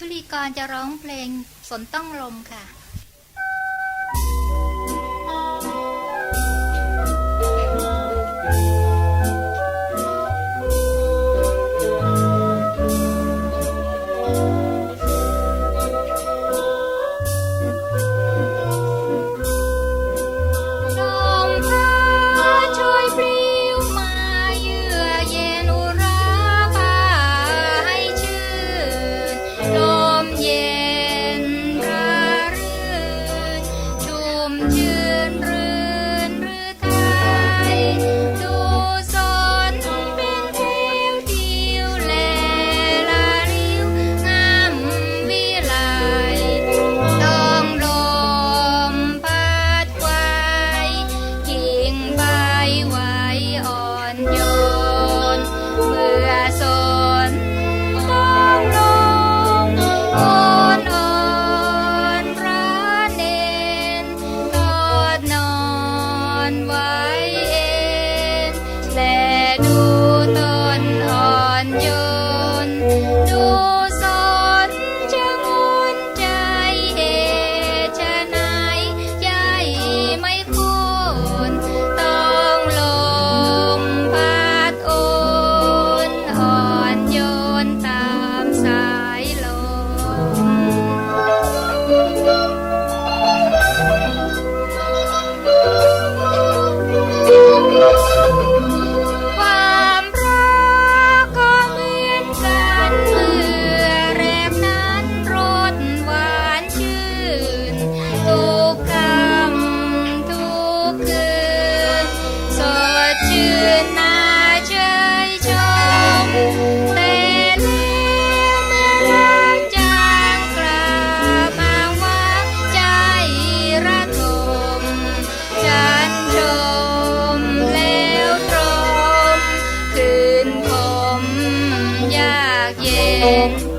ชุลีกรจะร้องเพลงสนต้องลมค่ะ you. contar. bien.